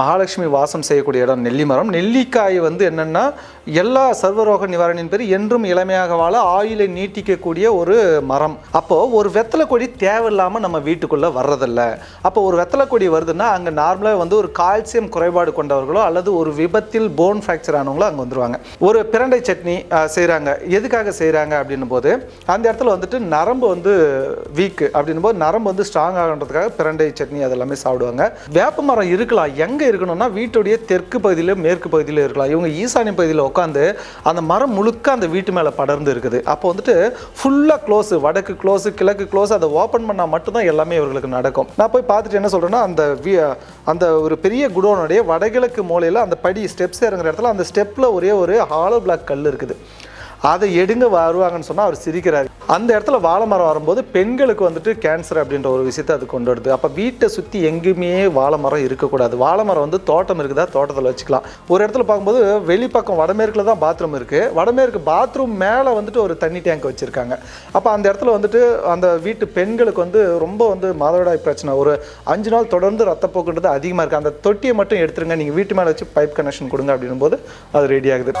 மகாலட்சுமி வாசம் செய்யக்கூடிய இடம் நெல்லி மரம் நெல்லிக்காய் வந்து என்னென்னா எல்லா சர்வரோக நிவாரணியின் பேர் என்றும் இளமையாக வாழ ஆயுளை நீட்டிக்கக்கூடிய ஒரு மரம். அப்போது ஒரு வெத்தலை கொடி தேவையில்லாமல் நம்ம வீட்டுக்குள்ளே வர்றதில்ல. அப்போ ஒரு வெத்தலை கொடி வருதுன்னா அங்கே நார்மலாக வந்து ஒரு கால்சியம் குறைபாடு கொண்டவர்களோ அல்லது ஒரு விபத்தில் போன் ஃப்ராக்சர் ஆனவங்களோ அங்கே வந்துருவாங்க. ஒரு பிரண்டை சட்னி செய்கிறாங்க எதுக்காக செய்கிறாங்க அப்படின்னும் போது அந்த இடத்துல வந்துட்டு நரம்பு வந்து வீக்கு அப்படின்னும் போது நரம்பு வந்து ஸ்ட்ராங் ஆகன்றதுக்காக பிரண்டை சட்னி அதெல்லாமே சாப்பிடுவாங்க. வேப்ப மரம் இருக்கலாம். எங்கே இருக்கணும்னா வீட்டுடைய தெற்கு பகுதியில் மேற்கு பகுதியில் இருக்கலாம். இவங்க ஈசானிய பகுதியில் உட்காந்து அந்த மரம் முழுக்க அந்த வீட்டு மேலே படர்ந்து இருக்குது. அப்போ வந்துட்டு ஃபுல்லாக க்ளோஸு வடக்கு க்ளோஸு கிழக்கு க்ளோஸ் அதை ஓப்பன் பண்ணால் மட்டும்தான் எல்லாமே இவர்களுக்கு நடக்கும். நான் போய் பார்த்துட்டு என்ன சொல்கிறேன்னா அந்த அந்த ஒரு பெரிய குடோனுடைய வடகிழக்கு மூலையில் அந்த படி ஸ்டெப்ஸ் இறங்குற இடத்துல அந்த ஸ்டெப்பில் ஒரே ஒரு ஹாலோ பிளாக் கல் இருக்குது. அதை எடுங்க வருவாங்கன்னு சொன்னால் அவர் சிரிக்கிறார். அந்த இடத்துல வாழை மரம் வரும்போது பெண்களுக்கு வந்துட்டு கேன்சர் அப்படின்ற ஒரு விஷயத்தை அது கொண்டு வருது. அப்போ வீட்டை சுற்றி எங்கேயுமே வாழை மரம் இருக்கக்கூடாது. வாழை மரம் வந்து தோட்டம் இருக்குதா? தோட்டத்தில் வச்சுக்கலாம். ஒரு இடத்துல பார்க்கும்போது வெளிப்பக்கம் வடமேற்கில் தான் பாத்ரூம் இருக்குது வடமேற்கு பாத்ரூம் மேலே வந்துட்டு ஒரு தண்ணி டேங்க் வச்சுருக்காங்க. அப்போ அந்த இடத்துல வந்துட்டு அந்த வீட்டு பெண்களுக்கு வந்து ரொம்ப வந்து மாதவிடாய் பிரச்சனை. ஒரு அஞ்சு நாள் தொடர்ந்து ரத்தப்போக்குன்றது அதிகமாக இருக்குது அந்த தொட்டியை மட்டும் எடுத்துருங்க. நீங்கள் வீட்டு மேலே வச்சு பைப் கனெக்ஷன் கொடுங்க அப்படின்னும் போது அது ரெடி ஆகுது.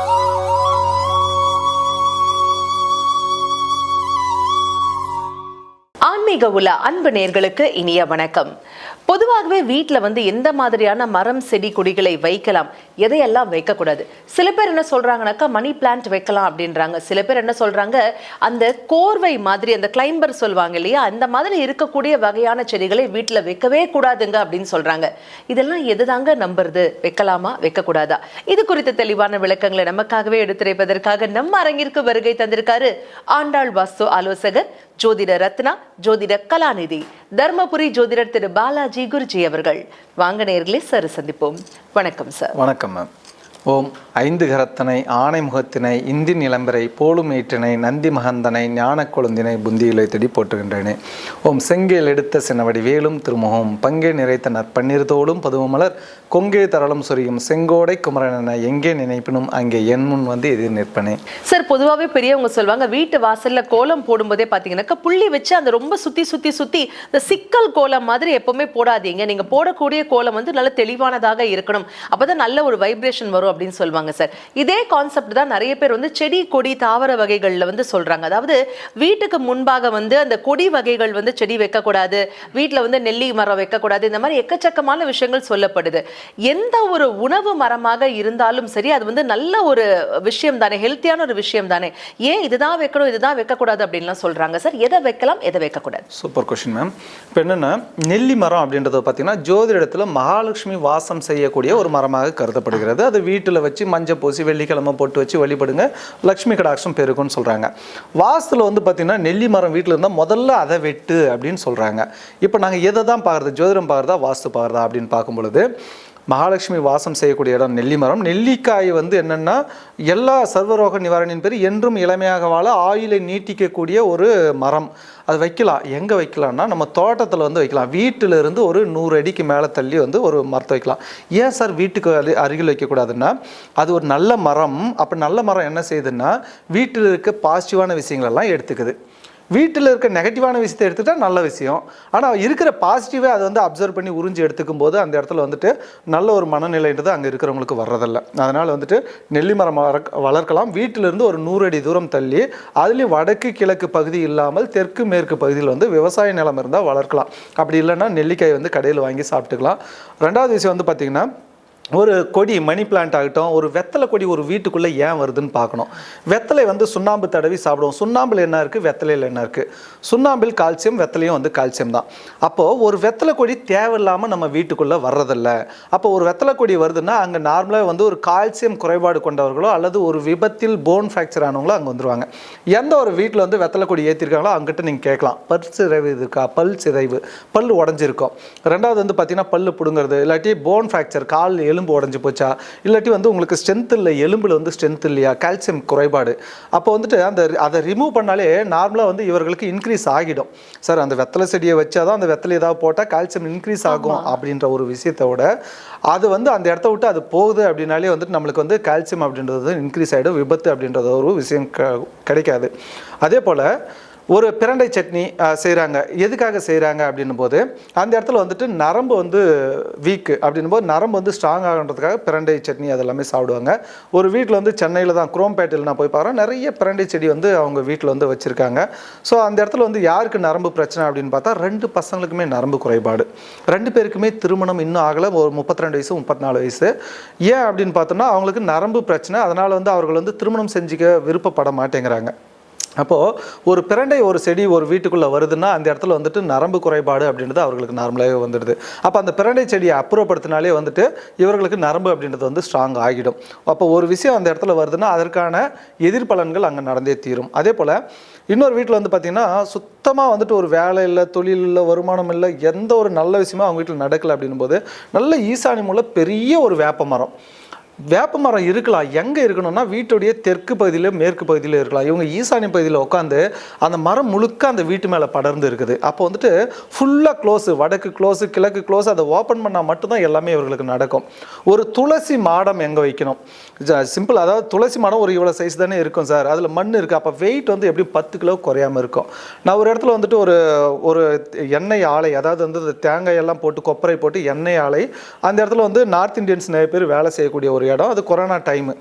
ஆன்மீக உலா அன்பு நேர்களுக்கு இனிய வணக்கம். பொதுவாகவே வீட்டில் வந்து எந்த மாதிரியான மரம் செடி கொடிகளை வைக்கலாம்? எதையெல்லாம் வைக்கக்கூடாது? சில பேர் என்ன சொல்கிறாங்கனாக்கா மணி பிளான்ட் வைக்கலாம் அப்படின்றாங்க. சில பேர் என்ன சொல்கிறாங்க அந்த கோர்வை மாதிரி அந்த கிளைம்பர் சொல்லுவாங்க இல்லையா அந்த மாதிரி இருக்கக்கூடிய வகையான செடிகளை வீட்டில் வைக்கவே கூடாதுங்க அப்படின்னு சொல்கிறாங்க இதெல்லாம் எதுதாங்க நம்புறது? வைக்கலாமா? வைக்கக்கூடாதா? இது குறித்த தெளிவான விளக்கங்களை நமக்காகவே எடுத்துரைப்பதற்காக நம்ம அரங்கிற்கு வருகை தந்திருக்காரு ஆண்டாள் வாஸ்து ஆலோசகர் ஜோதிட ரத்னா ஜோதி ஜோதிட கலாநிதி தர்மபுரி ஜோதிடர் திரு பாலாஜி குருஜி அவர்கள். வாங்க நேர்களே சார் சந்திப்போம். வணக்கம் சார். வணக்கம் மேம். ஓம் ஐந்து கரத்தனை ஆணை முகத்தினை இந்தி நிலம்பரை போலும் ஈற்றினை நந்தி மகந்தனை ஞான கொழுந்தினை புந்தியிலை தேடி போற்றுகின்றேனே. ஓம் செங்கேல் எடுத்த சினவடி வேலும் திருமுகம் பங்கே நிறைத்த நற்பன்னீர்தோடும் பதுவமலர் கொங்கே தரளும் சொரியும் செங்கோடை குமரன் எங்கே நினைப்பினும் அங்கே என் முன் வந்து எதிர் நிற்பனே. சார் பொதுவாகவே பெரியவங்க சொல்லுவாங்க வீட்டு வாசல்ல கோலம் போடும்போதே பார்த்தீங்கன்னாக்கா புள்ளி வச்சு அந்த ரொம்ப சுத்தி சுத்தி சுத்தி இந்த சிக்கல் கோலம் மாதிரி எப்பவுமே போடாதீங்க. நீங்க போடக்கூடிய கோலம் வந்து நல்ல தெளிவானதாக இருக்கணும். அப்பதான் நல்ல ஒரு வைப்ரேஷன் வரும். அப்படின்னு சொல்லுவாங்க சார். இதே கான்செப்ட் தான் நிறைய பேர் வந்து செடி கொடி தாவர வகைகள்ல வந்து சொல்றாங்க. அதாவது வீட்டுக்கு முன்பாக வந்து அந்த கொடி வகைகள் வந்து செடி வைக்கக்கூடாது வீட்டில் வந்து நெல்லி மரம் வைக்கக்கூடாது இந்த மாதிரி எக்கச்சக்கமான விஷயங்கள் சொல்லப்படுது. எந்த ஒரு உணவு மரமாக இருந்தாலும் சரி அது வந்து நல்ல ஒரு விஷயம் தானே ஹெல்த்தியான ஒரு விஷயம் தானே. ஏன் இதுதான் வைக்கணும் இதுதான் வைக்கக்கூடாது அப்படின்லாம் சொல்றாங்க சார். எதை வைக்கலாம் எதை வைக்கக்கூடாது? சூப்பர் கொஷின் மேம் இப்போ என்னென்னா நெல்லி மரம் அப்படின்றது பார்த்தீங்கன்னா ஜோதிடத்தில் மகாலட்சுமி வாசம் செய்யக்கூடிய ஒரு மரமாக கருதப்படுகிறது. அது வீட்டில் வச்சு மஞ்சள் பூசி வெள்ளிக்கிழமை போட்டு வச்சு வழிபடுங்க. லக்ஷ்மி கடாட்சம் பெருகும்னு சொல்கிறாங்க வாஸ்துல வந்து பார்த்திங்கன்னா நெல்லி மரம் வீட்டில் இருந்தால் முதல்ல அதை வெட்டு அப்படின்னு சொல்கிறாங்க இப்போ நாங்கள் எதை தான் பார்க்குறது ஜோதிடம் பார்க்குறதா வாஸ்து பார்க்குறதா அப்படின்னு பார்க்கும் பொழுது மகாலட்சுமி வாசம் செய்யக்கூடிய இடம் நெல்லி மரம் நெல்லிக்காய் வந்து என்னென்னா எல்லா சர்வரோக நிவாரணியின் பேர் என்றும் இளமையாக வாழ ஆயுளை நீட்டிக்கக்கூடிய ஒரு மரம். அது வைக்கலாம். எங்கே வைக்கலாம்னா நம்ம தோட்டத்தில் வந்து வைக்கலாம். வீட்டில் இருந்து ஒரு நூறு அடிக்கு மேலே தள்ளி வந்து ஒரு மரத்தை வைக்கலாம். ஏன் சார் வீட்டுக்கு அரு அருகில் வைக்கக்கூடாதுன்னா அது ஒரு நல்ல மரம். அப்போ நல்ல மரம் என்ன செய்யுதுன்னா வீட்டில் இருக்க பாசிட்டிவான விஷயங்களெல்லாம் எடுத்துக்குது. வீட்டில் இருக்க நெகட்டிவான விஷயத்தை எடுத்துட்டா நல்ல விஷயம். ஆனால் இருக்கிற பாசிட்டிவே அதை வந்து அப்சர்வ் பண்ணி உறிஞ்சி எடுத்துக்கும் போது அந்த இடத்துல வந்துட்டு நல்ல ஒரு மனநிலைன்றது அங்கே இருக்கிறவங்களுக்கு வர்றதில்ல. அதனால் வந்துட்டு நெல்லி மரம் வளர்க்க- வளர்க்கலாம். வீட்டிலிருந்து ஒரு நூறு அடி தூரம் தள்ளி அதுலேயும் வடக்கு கிழக்கு பகுதி இல்லாமல் தெற்கு மேற்கு பகுதியில் வந்து விவசாய நிலம் இருந்தால் வளர்க்கலாம். அப்படி இல்லைன்னா நெல்லிக்காய் வந்து கடையில் வாங்கி சாப்பிட்டுக்கலாம். ரெண்டாவது விஷயம் வந்து பார்த்திங்கன்னா ஒரு கொடி மணி பிளான்ட் ஆகட்டும் ஒரு வெத்தலை கொடி ஒரு வீட்டுக்குள்ளே ஏன் வருதுன்னு பார்க்கணும். வெத்தலை வந்து சுண்ணாம்பு தடவி சாப்பிடுவோம். சுண்ணாம்பில் என்ன இருக்குது வெத்தலையில் என்ன இருக்குது சுண்ணாம்பில் கால்சியம் வெத்தலையும் வந்து கால்சியம் தான். அப்போது ஒரு வெத்தலை கொடி தேவையில்லாமல் நம்ம வீட்டுக்குள்ளே வர்றதில்ல. அப்போ ஒரு வெத்தலை கொடி வருதுன்னா அங்கே நார்மலாக வந்து ஒரு கால்சியம் குறைபாடு கொண்டவர்களோ அல்லது ஒரு விபத்தில் போன் ஃப்ராக்சர் ஆனவங்களோ அங்கே வந்துடுவாங்க எந்த ஒரு வீட்டில் வந்து வெத்தலை கொடி ஏற்றிருக்காங்களோ அங்கிட்ட நீங்கள் கேட்கலாம். பல் சிதைவு இருக்கா? பல் சிதைவு. பல் உடஞ்சிருக்கும். ரெண்டாவது வந்து பார்த்திங்கன்னா பல் பிடுங்கிறது. இல்லாட்டி போன் ஃப்ராக்சர் கால் எலும்பு உடஞ்சி போச்சா? இல்லாட்டி வந்து உங்களுக்கு ஸ்ட்ரென்த் இல்லை எலும்பில் வந்து ஸ்ட்ரென்த் இல்லையா? கால்சியம் குறைபாடு. அப்போ வந்துட்டு அந்த அதை ரிமூவ் பண்ணாலே நார்மலாக வந்து இவர்களுக்கு இன்க்ரீஸ் ஆகிடும். சார் அந்த வெத்தலை செடியை வச்சாதான் அந்த வெத்தலை ஏதாவது போட்டால் கால்சியம் இன்க்ரீஸ் ஆகும் அப்படின்ற ஒரு விஷயத்தோட அது வந்து அந்த இடத்த விட்டு அது போகுது அப்படின்னாலே வந்துட்டு நம்மளுக்கு வந்து கால்சியம் அப்படின்றது இன்க்ரீஸ் ஆகிடும் விபத்து அப்படின்றது ஒரு விஷயம் கிடைக்காது. அதே போல் ஒரு பிரண்டை சட்னி செய்கிறாங்க எதுக்காக செய்கிறாங்க அப்படின்னும் போது அந்த இடத்துல வந்துட்டு நரம்பு வந்து வீக்கு. அப்படின்னும் போது நரம்பு வந்து ஸ்ட்ராங் ஆகன்றதுக்காக பிரண்டை சட்னி அதெல்லாமே சாப்பிடுவாங்க. ஒரு வீட்டில் வந்து சென்னையில் தான் குரோம்பேட்டையில் நான் போய் பார்க்குறேன் நிறைய பிரண்டை செடி வந்து அவங்க வீட்டில் வந்து வச்சுருக்காங்க. ஸோ அந்த இடத்துல வந்து யாருக்கு நரம்பு பிரச்சனை அப்படின்னு பார்த்தா ரெண்டு பசங்களுக்குமே நரம்பு குறைபாடு. ரெண்டு பேருக்குமே திருமணம் இன்னும் ஆகலை. ஒரு முப்பத்தி ரெண்டு வயசு முப்பத்தி நாலு வயசு. ஏன் அப்படின்னு பார்த்தோம்னா அவங்களுக்கு நரம்பு பிரச்சனை. அதனால் வந்து அவர்கள் வந்து திருமணம் செஞ்சுக்க விருப்பப்பட மாட்டேங்கிறாங்க. அப்போது ஒரு பிரண்டை ஒரு செடி ஒரு வீட்டுக்குள்ளே வருதுன்னா அந்த இடத்துல வந்துட்டு நரம்பு குறைபாடு அப்படின்றது அவர்களுக்கு நார்மலாகவே வந்துடுது. அப்போ அந்த பிரண்டை செடியை அப்புறப்படுத்தினாலே வந்துட்டு இவர்களுக்கு நரம்பு அப்படின்றது வந்து ஸ்ட்ராங் ஆகிடும். அப்போ ஒரு விஷயம் அந்த இடத்துல வருதுன்னா அதற்கான எதிர்பலன்கள் அங்கே நடந்தே தீரும். அதே போல் இன்னொரு வீட்டில் வந்து பார்த்திங்கன்னா சுத்தமாக வந்துட்டு ஒரு வேலை இல்லை தொழில் இல்லை வருமானம் இல்லை எந்த ஒரு நல்ல விஷயமும் அவங்க வீட்டில் நடக்கலை அப்படின்னும் போது நல்ல ஈசானி மூலம் பெரிய ஒரு வேப்ப மரம். வேப்ப மரம் இருக்கலாம். எங்கே இருக்கணும்னா வீட்டுடைய தெற்கு பகுதியில் மேற்கு பகுதியில் இருக்கலாம். இவங்க ஈசானிய பகுதியில் உட்காந்து அந்த மரம் முழுக்க அந்த வீட்டு மேலே படர்ந்து இருக்குது. அப்போ வந்துட்டு ஃபுல்லாக க்ளோஸு வடக்கு க்ளோஸு கிழக்கு க்ளோஸ் அதை ஓப்பன் பண்ணால் மட்டும்தான் எல்லாமே இவர்களுக்கு நடக்கும். ஒரு துளசி மாடம் எங்கே வைக்கணும்? சிம்பிள் அதாவது துளசி மாடம் ஒரு இவ்வளோ சைஸ் தானே இருக்கும் சார் அதில் மண் இருக்குது அப்போ வெயிட் வந்து எப்படி பத்து கிலோ குறையாம இருக்கும்? நான் ஒரு இடத்துல வந்துட்டு ஒரு ஒரு எண்ணெய் ஆலை அதாவது வந்து தேங்காய் எல்லாம் போட்டு கொப்பரை போட்டு எண்ணெய் ஆலை அந்த இடத்துல வந்து நார்த் இந்தியன்ஸ் நிறைய பேர் வேலை செய்யக்கூடிய ஒரு இடம் அது கொரோனா டைமு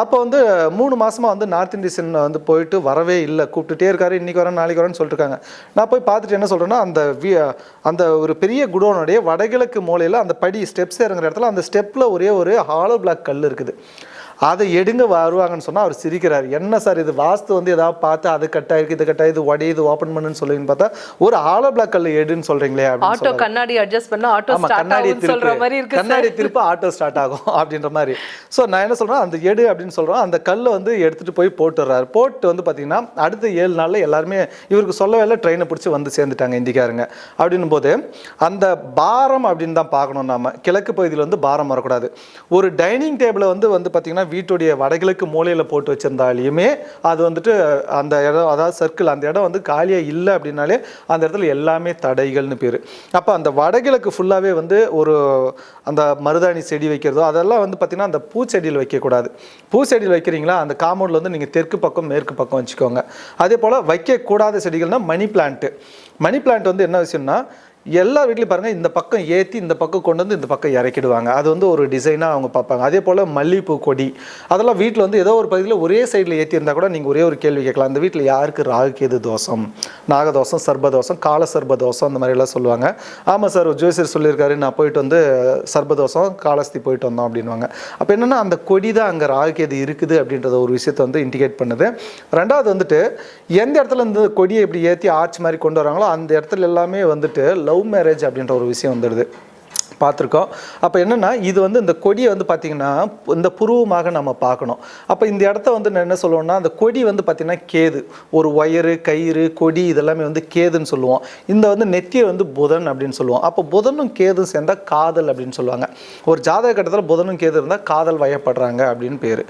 அப்போ வந்து மூணு மாதமாக வந்து நார்த் இந்தியன் வந்து போயிட்டு வரவே இல்லை. கூப்பிட்டுட்டே இருக்காரு. இன்றைக்கி வரேன் நாளைக்கு வரேன்னு சொல்லிட்டுருக்காங்க. நான் போய் பார்த்துட்டு என்ன சொல்கிறேன்னா அந்த வி அந்த ஒரு பெரிய குடோனுடைய வடகிழக்கு மூலையில் அந்த படி ஸ்டெப்ஸ் இறங்குற இடத்துல அந்த ஸ்டெப்பில் ஒரே ஒரு ஹாலோ பிளாக் கல் இருக்குது. அதை எடுங்க வருவாங்கன்னு சொன்னால் அவர் சிரிக்கிறார். என்ன சார் இது வாஸ்து வந்து ஏதாவது பார்த்து அது கட் ஆயிருக்கு இது கட் ஆயிருக்கு இது உடையுது ஓப்பன் பண்ணுன்னு சொல்லுவீங்கன்னு பார்த்தா ஒரு ஹாலோ பிளாக் கல் எடுன்னு சொல்கிறீங்களே ஆட்டோ கண்ணாடி அட்ஜஸ்ட் பண்ணா ஆட்டோ கண்ணாடி திருப்பு. கண்ணாடி திருப்பு ஆட்டோ ஸ்டார்ட் ஆகும் அப்படின்ற மாதிரி. ஸோ நான் என்ன சொல்றேன் அந்த எடு அப்படின்னு சொல்றோம் அந்த கல்லை வந்து எடுத்துட்டு போய் போட்டுடுறாரு. போட்டு வந்து பாத்தீங்கன்னா அடுத்த ஏழு நாள்ல எல்லாருமே இவருக்கு சொல்லவே இல்லை ட்ரெயினை பிடிச்சி வந்து சேர்ந்துட்டாங்க இந்திக்காரங்க. அப்படின்னும் போது அந்த பாரம் அப்படின்னு தான் பார்க்கணும் நாம. கிழக்கு பகுதியில் வந்து பாரம் வரக்கூடாது. ஒரு டைனிங் டேபிளை வந்து வந்து பாத்தீங்கன்னா வீட்டுடைய வடகிழக்கு மூலையில் போட்டு வச்சுருந்தாலையுமே அது வந்துட்டு அந்த இடம் அதாவது சர்க்கிள் அந்த இடம் வந்து காலியாக இல்லை அப்படின்னாலே அந்த இடத்துல எல்லாமே தடைகள்னு பேர். அப்போ அந்த வடகிழக்கு ஃபுல்லாகவே வந்து ஒரு அந்த மருதாணி செடி வைக்கிறதோ அதெல்லாம் வந்து பார்த்திங்கன்னா அந்த பூச்செடியில் வைக்கக்கூடாது. பூச்செடியில் வைக்கிறீங்களா அந்த காம்பவுண்டில் வந்து நீங்கள் தெற்கு பக்கம் மேற்கு பக்கம் வச்சுக்கோங்க. அதே போல் வைக்கக்கூடாத செடிகள்னால் மணி பிளான்ட்டு மணி பிளான்ட் வந்து என்ன விஷயம்னா எல்லா வீட்லையும் பாருங்கள் இந்த பக்கம் ஏற்றி இந்த பக்கம் கொண்டு வந்து இந்த பக்கம் இறக்கிடுவாங்க. அது வந்து ஒரு டிசைனாக அவங்க பார்ப்பாங்க. அதே போல் மல்லிகைப்பூ கொடி. அதெல்லாம் வீட்டில் வந்து ஏதோ ஒரு பகுதியில் ஒரே சைடில் ஏற்றி இருந்தால் கூட நீங்கள் ஒரே ஒரு கேள்வி கேட்கலாம். அந்த வீட்டில் யாருக்கு ராகு கேது தோஷம்? நாகதோஷம் சர்பதோஷம் கால சர்பதோஷம் அந்த மாதிரிலாம் சொல்லுவாங்க. ஆமாம் சார் ஜோசியர் சொல்லியிருக்காரு நான் போயிட்டு வந்து சர்பதோஷம் காலஸ்தி போயிட்டு வந்தோம் அப்படின்வாங்க அப்போ என்னென்னா அந்த கொடி தான் அங்கே ராகு கேது இருக்குது அப்படின்றத ஒரு விஷயத்தை வந்து இண்டிகேட் பண்ணுது. ரெண்டாவது வந்துட்டு எந்த இடத்துல இந்த கொடியை இப்படி ஏற்றி ஆர்ச் மாதிரி கொண்டு வராங்களோ அந்த இடத்துல எல்லாமே வந்துட்டு லவ் மேரேஜ் அப்படின்ற ஒரு விஷயம் வந்துடுது. பார்த்துருக்கோம். அப்போ என்னென்னா இது வந்து இந்த கொடியை வந்து பார்த்திங்கன்னா இந்த புருவமாக நம்ம பார்க்கணும். அப்போ இந்த இடத்த வந்து நான் என்ன சொல்லுவோம்னா அந்த கொடி வந்து பார்த்திங்கன்னா கேது. ஒரு ஒயரு கயிறு கொடி இதெல்லாமே வந்து கேதுன்னு சொல்லுவோம். இந்த வந்து நெத்தியை வந்து புதன் அப்படின்னு சொல்லுவோம். அப்போ புதனும் கேதும் சேர்ந்தால் காதல் அப்படின்னு சொல்லுவாங்க. ஒரு ஜாதக கட்டத்தில் புதனும் கேது இருந்தால் காதல் வயப்படுறாங்க அப்படின்னு பேர்.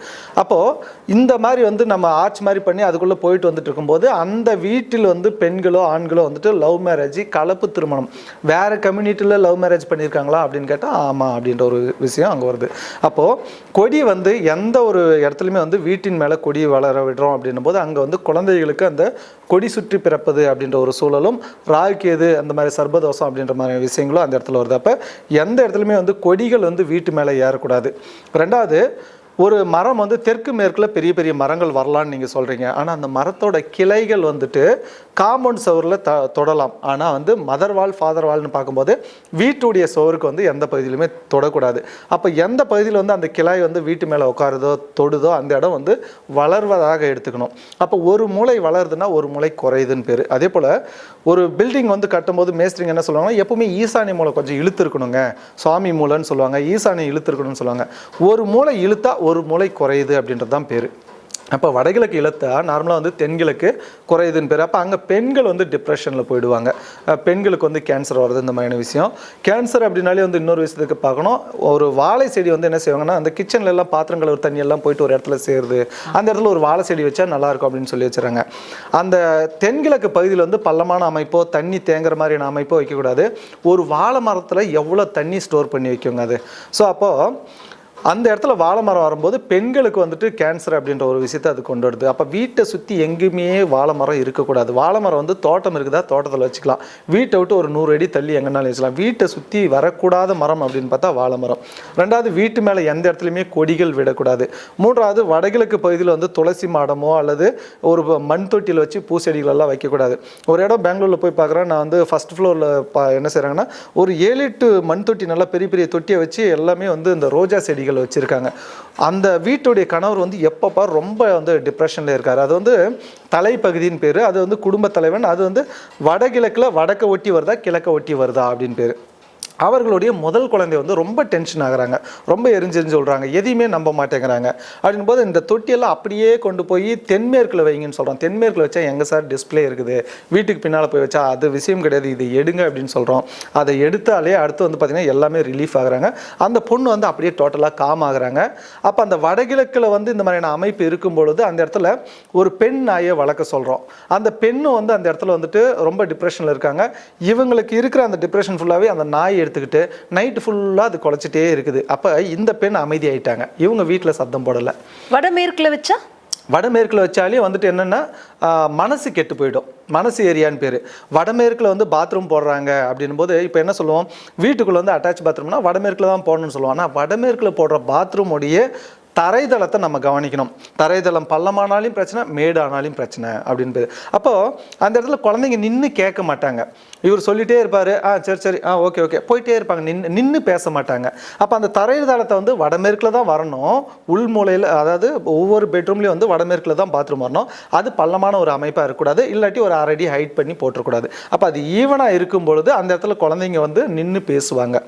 அப்போது இந்த மாதிரி வந்து நம்ம ஆர்ச் மாதிரி பண்ணி அதுக்குள்ளே போயிட்டு வந்துட்டு இருக்கும்போது அந்த வீட்டில் வந்து பெண்களோ ஆண்களோ வந்துட்டு லவ் மேரேஜ் கலப்பு திருமணம். வேறு கம்யூனிட்டியில் லவ் மேரேஜ் பண்ணியிருக்காங்களா? அப்படின்னு கேட்டால் ஆமாம் அப்படின்ற ஒரு விஷயம் அங்கே வருது. அப்போது கொடி வந்து எந்த ஒரு இடத்துலையுமே வந்து வீட்டின் மேலே கொடி வளர விடுறோம் அப்படின்னும் போது அங்கே வந்து குழந்தைகளுக்கு அந்த கொடி சுற்றி பிறப்பது அப்படின்ற ஒரு சூழலும் ராகுக்கேது அந்த மாதிரி சர்பதோஷம் அப்படின்ற மாதிரி விஷயங்களும் அந்த இடத்துல வருது. அப்போ எந்த இடத்துலையுமே வந்து கொடிகள் வந்து வீட்டு மேலே ஏறக்கூடாது. ரெண்டாவது ஒரு மரம் வந்து தெற்கு மேற்கில் பெரிய பெரிய மரங்கள் வரலான்னு நீங்கள் சொல்கிறீங்க ஆனால் அந்த மரத்தோட கிளைகள் வந்துட்டு காம்பவுண்ட் சவரில் த தொடலாம். ஆனால் வந்து மதர் வால் ஃபாதர் வால்னு பார்க்கும்போது வீட்டுடைய சுவருக்கு வந்து எந்த பகுதியிலுமே தொடக்கூடாது. அப்போ எந்த பகுதியில் வந்து அந்த கிளை வந்து வீட்டு மேலே உட்காருதோ தொடுதோ அந்த இடம் வந்து வளர்வதாக எடுத்துக்கணும். அப்போ ஒரு மூளை வளருதுன்னா ஒரு மூளை குறையுதுன்னு பேர். அதே போல் ஒரு பில்டிங் வந்து கட்டும்போது மேஸ்திரிங்க என்ன சொல்லுவாங்கன்னா எப்பவுமே ஈசானி மூளை கொஞ்சம் இழுத்துருக்கணுங்க. சுவாமி மூளைன்னு சொல்லுவாங்க ஈசானி இழுத்துருக்கணும்னு சொல்லுவாங்க. ஒரு மூளை இழுத்தா ஒரு மூளை குறையுது அப்படின்றது தான் பேர். அப்போ வடகிழக்கு இழுத்தா நார்மலாக வந்து தென்கிழக்கு குறையுதுன்னு பேர். அப்போ அங்கே பெண்கள் வந்து டிப்ரெஷனில் போயிடுவாங்க. பெண்களுக்கு வந்து கேன்சர் வர்றது இந்த மாதிரியான விஷயம். கேன்சர் அப்படின்னாலே வந்து இன்னொரு விஷயத்துக்கு பார்க்கணும். ஒரு வாழை செடி வந்து என்ன செய்வாங்கன்னா அந்த கிச்சனில் எல்லாம் பாத்திரங்கள் ஒரு தண்ணி எல்லாம் போயிட்டு ஒரு இடத்துல சேருது அந்த இடத்துல ஒரு வாழை செடி வச்சா நல்லாயிருக்கும் அப்படின்னு சொல்லி வச்சுறாங்க அந்த தென்கிழக்கு பகுதியில் வந்து பள்ளமான அமைப்போ தண்ணி தேங்குற மாதிரியான அமைப்போ வைக்கக்கூடாது. ஒரு வாழை மரத்தில் எவ்வளோ தண்ணி ஸ்டோர் பண்ணி வைக்குங்க அது. ஸோ அப்போது அந்த இடத்துல வாழை மரம் வரும்போது பெண்களுக்கு வந்துட்டு கேன்சர் அப்படின்ற ஒரு விஷயத்தை அது கொண்டு வருது. அப்போ வீட்டை சுற்றி எங்கேயுமே வாழை மரம் இருக்கக்கூடாது. வாழை மரம் வந்து தோட்டம் இருக்குதா? தோட்டத்தில் வச்சுக்கலாம். வீட்டை விட்டு ஒரு நூறு அடி தள்ளி எங்கேனாலும் வச்சுக்கலாம். வீட்டை சுற்றி வரக்கூடாத மரம் அப்படின்னு பார்த்தா வாழை மரம். ரெண்டாவது வீட்டு மேலே எந்த இடத்துலையுமே கொடிகள் விடக்கூடாது. மூன்றாவது வடகிழக்கு பகுதியில் வந்து துளசி மாடமோ அல்லது ஒரு மண் தொட்டியில் வச்சு பூச்செடிகள் எல்லாம் வைக்கக்கூடாது. ஒரு இடம் பெங்களூரில் போய் பார்க்குறேன். நான் வந்து ஃபர்ஸ்ட் ஃப்ளோரில் பா என்ன செய்கிறாங்கன்னா ஒரு ஏழு எட்டு மண் தொட்டி நல்லா பெரிய பெரிய தொட்டியை வச்சு எல்லாமே வந்து இந்த ரோஜா செடிகள் வச்சுருக்காங்க. அந்த வீட்டுடைய கணவர் வந்து எப்பப்பா ரொம்ப வந்து டிப்ரெஷனில் இருக்கார். அது வந்து தலைப்பகுதின்னு பேர். அது வந்து குடும்ப தலைவன். அது வந்து வடகிழக்கில் வடக்க ஒட்டி வருதா கிழக்க ஒட்டி வருதா அப்படின்னு பேர். அவர்களுடைய முதல் குழந்தை வந்து ரொம்ப டென்ஷன் ஆகுறாங்க. ரொம்ப எரிஞ்செரிஞ்சு சொல்கிறாங்க எதையுமே நம்ப மாட்டேங்கிறாங்க. அப்படின் போது இந்த தொட்டியெல்லாம் அப்படியே கொண்டு போய் தென்மேற்கில் வைங்கன்னு சொல்கிறோம் தென்மேற்கில் வச்சா எங்கே சார் டிஸ்ப்ளே இருக்குது? வீட்டுக்கு பின்னால் போய் வச்சா அது விஷயம் கிடையாது. இது எடுங்க அப்படின்னு சொல்கிறோம் அதை எடுத்தாலே அடுத்து வந்து பார்த்திங்கன்னா எல்லாமே ரிலீஃப் ஆகுறாங்க. அந்த பொண்ணு வந்து அப்படியே டோட்டலாக காம் ஆகுறாங்க. அப்போ அந்த வடகிழக்கில் வந்து இந்த மாதிரியான அமைப்பு இருக்கும் பொழுது அந்த இடத்துல ஒரு பெண் நாயை வளர்க்க சொல்கிறோம் அந்த பெண்ணு வந்து அந்த இடத்துல வந்துட்டு ரொம்ப டிப்ரெஷனில் இருக்காங்க. இவங்களுக்கு இருக்கிற அந்த டிப்ரெஷன் ஃபுல்லாகவே அந்த நாயை எடுத்துக்கிட்டு நைட்டு ஃபுல்லாக அது குலைச்சிட்டே இருக்குது. அப்போ இந்த பெண் அமைதியாயிட்டாங்க. இவங்க வீட்டில் சத்தம் போடலை. வடமேற்குல வச்சா? வடமேற்கில் வச்சாலே வந்துட்டு என்னென்னா மனசு கெட்டு போயிடும். மனசு ஏரியான்னு பேர். வடமேற்கில் வந்து பாத்ரூம் போடுறாங்க அப்படின்னும் போது இப்போ என்ன சொல்லுவோம்? வீட்டுக்குள்ளே வந்து அட்டாச் பாத்ரூம்னா வடமேற்கில் தான் போடணும்னு சொல்லுவோம். ஆனால் வடமேற்கில் போடுற பாத்ரூமுடைய தரைதளத்தை நம்ம கவனிக்கணும். தரைதளம் பள்ளமானாலும் பிரச்சனை மேடானாலும் பிரச்சனை அப்படின்றது. அப்போது அந்த இடத்துல குழந்தைங்க நின்று கேட்க மாட்டாங்க. இவர் சொல்லிட்டே இருப்பார் ஆ சரி சரி ஆ ஓகே ஓகே. போயிட்டே இருப்பாங்க நின்று நின்று பேச மாட்டாங்க. அப்போ அந்த தரைதளத்தை வந்து வடமேற்கில் தான் வரணும். உள்மூலையில் அதாவது ஒவ்வொரு பெட்ரூம்லேயும் வந்து வடமேற்கில் தான் பாத்ரூம் வரணும். அது பள்ளமான ஒரு அமைப்பாக இருக்கக்கூடாது. இல்லாட்டி ஒரு அரடி ஹைட் பண்ணி போட்டுறக்கூடாது அப்போ அது ஈவனாக இருக்கும் பொழுது அந்த இடத்துல குழந்தைங்க வந்து நின்று பேசுவாங்க.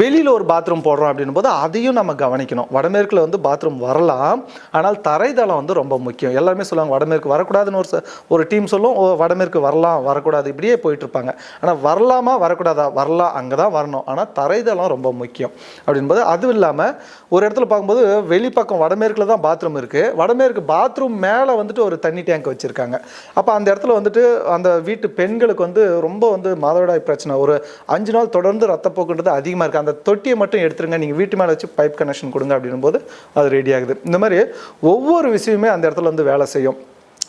வெளியில் ஒரு பாத்ரூம் போடுறோம் அப்படின்னும் போது அதையும் நம்ம கவனிக்கணும். வடமேற்கில் வந்து பாத்ரூம் வரலாம். ஆனால் தரைதளம் வந்து ரொம்ப முக்கியம். எல்லாருமே சொல்லுவாங்க வடமேற்கு வரக்கூடாதுன்னு ஒரு ஒரு டீம் சொல்லும் "ஓ, வடமேற்கு வரலாம் வரக்கூடாது. இப்படியே போயிட்டு இருப்பாங்க. ஆனால் வரலாமா வரக்கூடாதா? வரலாம் அங்கே தான் வரணும். ஆனால் தரைதளம் ரொம்ப முக்கியம் அப்படின்போது அதுவும் இல்லாமல் ஒரு இடத்துல பார்க்கும்போது வெளிப்பக்கம் வடமேற்கில் தான் பாத்ரூம் இருக்குது வடமேற்கு பாத்ரூம் மேலே வந்துட்டு ஒரு தண்ணி டேங்க் வச்சுருக்காங்க. அப்போ அந்த இடத்துல வந்துட்டு அந்த வீட்டு பெண்களுக்கு வந்து ரொம்ப வந்து மாதவிடாய் பிரச்சனை. ஒரு அஞ்சு நாள் தொடர்ந்து ரத்தப்போக்குன்றது அதிகமாக இருக்குது அந்த தொட்டியை மட்டும் எடுத்துருங்க. நீங்கள் வீட்டு மேலே வச்சு பைப் கனெக்ஷன் கொடுங்க அப்படின்னும் போது அது ரெடி ஆகுது. இந்த மாதிரி ஒவ்வொரு விஷயமே அந்த இடத்துல வந்து வேலை செய்யும்.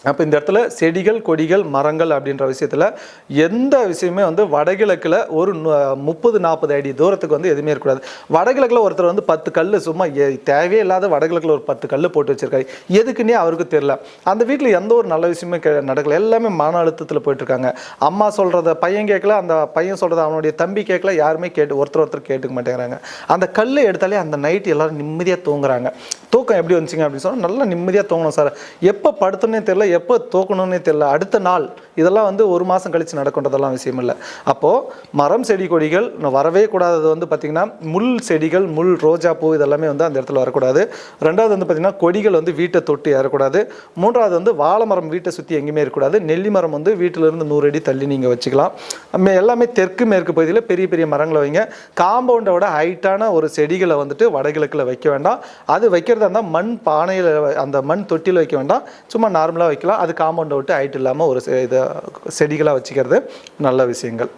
அப்போ இந்த இடத்துல செடிகள் கொடிகள் மரங்கள் அப்படின்ற விஷயத்தில் எந்த விஷயமே வந்து வடகிழக்கில் ஒரு முப்பது நாற்பது அடி தூரத்துக்கு வந்து எதுவுமே இருக்கக்கூடாது வடகிழக்கில் ஒருத்தர் வந்து பத்து கல் சும்மா ஏ தேவையே இல்லாத வடகிழக்கில் ஒரு பத்து கல் போட்டு வச்சிருக்காரு. எதுக்குன்னே அவருக்கு தெரில அந்த வீட்டில் எந்த ஒரு நல்ல விஷயமே கே- நடக்கல. எல்லாமே மன அழுத்தத்தில் போயிட்டுருக்காங்க அம்மா சொல்கிறத பையன் கேட்கல அந்த பையன் சொல்கிறத அவனுடைய தம்பி கேட்கல யாருமே கேட்டு ஒருத்தர் ஒருத்தர் கேட்டுக்க மாட்டேங்கிறாங்க. அந்த கல் எடுத்தாலே அந்த நைட் எல்லோரும் நிம்மதியாக தூங்குறாங்க. தூக்கம் எப்படி வந்துச்சுங்க அப்படின்னு சொன்னால் நல்லா நிம்மதியாக தூங்கணும் சார். எப்போ படுத்தோன்னே தெரில எப்போ தூக்கணும்னே தெரில அடுத்த நாள் இதெல்லாம் வந்து ஒரு மாதம் கழித்து நடக்கின்றதெல்லாம் விஷயம் இல்லை. அப்போது மரம் செடி கொடிகள் வரவே கூடாதது வந்து பார்த்திங்கன்னா முள் செடிகள் முள் ரோஜா பூ இதெல்லாமே வந்து அந்த இடத்துல வரக்கூடாது. ரெண்டாவது வந்து பார்த்திங்கன்னா கொடிகள் வந்து வீட்டை தொட்டு ஏறக்கூடாது. மூன்றாவது வந்து வாழை மரம் வீட்டை சுற்றி எங்கேயுமே இருக்கக்கூடாது. நெல்லி மரம் வந்து வீட்டிலேருந்து நூறு அடி தள்ளி நீங்கள் வச்சுக்கலாம். எல்லாமே தெற்கு மேற்கு பகுதியில் பெரிய பெரிய மரங்களை வைங்க. காம்பவுண்டோட ஹைட்டான ஒரு செடிகளை வந்துட்டு வடகிழக்கில் வைக்க வேண்டாம். அது வைக்கிறதா இருந்தால் மண் பானையில் அந்த மண் தொட்டியில் வைக்க வேண்டாம். சும்மா நார்மலாக வைக்கலாம். அது காம்பவுண்டை விட்டு ஹைட் இல்லாமல் ஒரு இது செடிகளாக வச்சுக்கிறது நல்ல விஷயங்கள்.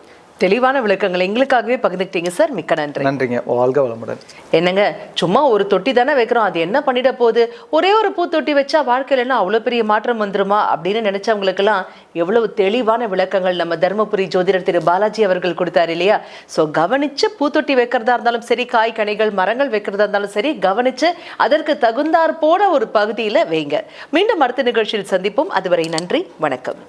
தெளிவான விளக்கங்கள் எங்களுக்காகவே பகிர்ந்துக்கிட்டீங்க சார். மிக்க நன்றி. நன்றிங்க. வாழ்க வளமுடன். என்னங்க சும்மா ஒரு தொட்டி தானே வைக்கிறோம். அது என்ன பண்ணிட போகுது? ஒரே ஒரு பூத்தொட்டி வச்சா வாழ்க்கையில என்ன அவ்வளோ பெரிய மாற்றம் வந்துருமா? அப்படின்னு நினைச்சவங்களுக்கெல்லாம் எவ்வளவு தெளிவான விளக்கங்கள் நம்ம தருமபுரி ஜோதிடர் திரு பாலாஜி அவர்கள் கொடுத்தாரு இல்லையா? ஸோ கவனிச்சு பூத்தொட்டி வைக்கிறதா இருந்தாலும் சரி காய் கனிகள் மரங்கள் வைக்கிறதா இருந்தாலும் சரி கவனிச்சு அதற்கு தகுந்தாற் போன ஒரு பகுதியில வைங்க. மீண்டும் அடுத்த நிகழ்ச்சியில் சந்திப்போம். அதுவரை நன்றி வணக்கம்.